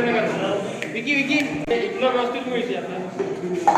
विकी विकी. इथलं वस्तूच मिळते आपल्याला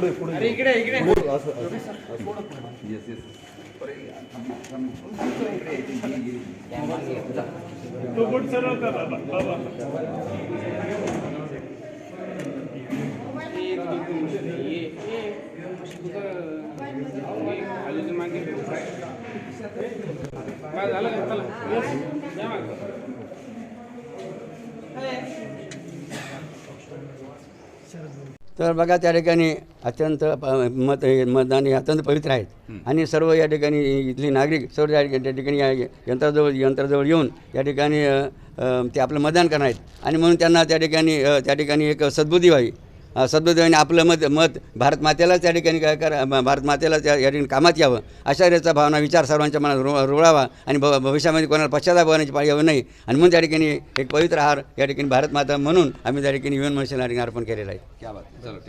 पुढे पुढे अरे इकडे इकडे. असं असं. येस येस तो बोट सरळता बाबा. बाबा. झालं चला. येस तर बघा त्या ठिकाणी अत्यंत प- मत हे मतदान हे अत्यंत पवित्र आहेत. आणि सर्व या ठिकाणी इथली नागरिक सर्व त्या ठिकाणी या यंत्राजवळ यंत्राजवळ येऊन या ठिकाणी ते आपलं मतदान करणार आहेत. आणि म्हणून त्यांना त्या ठिकाणी त्या ठिकाणी एक सद्बुद्धी व्हावी. सद्बुद्धी आपलं मत मत भारत मातेला त्या ठिकाणी काय करा भारत मातेला त्या या ठिकाणी कामात यावं अशा याचा भावना विचार सर्वांच्या मनात रो रुळावा आणि भ भविष्यामध्ये कोणाला पश्चाताप होण्याची पाळी यावं नाही. आणि म्हणून त्या ठिकाणी एक पवित्र आहार या ठिकाणी भारत माता म्हणून आम्ही त्या ठिकाणी युएन मनुष्याला अर्पण केलेला आहे. क्या बात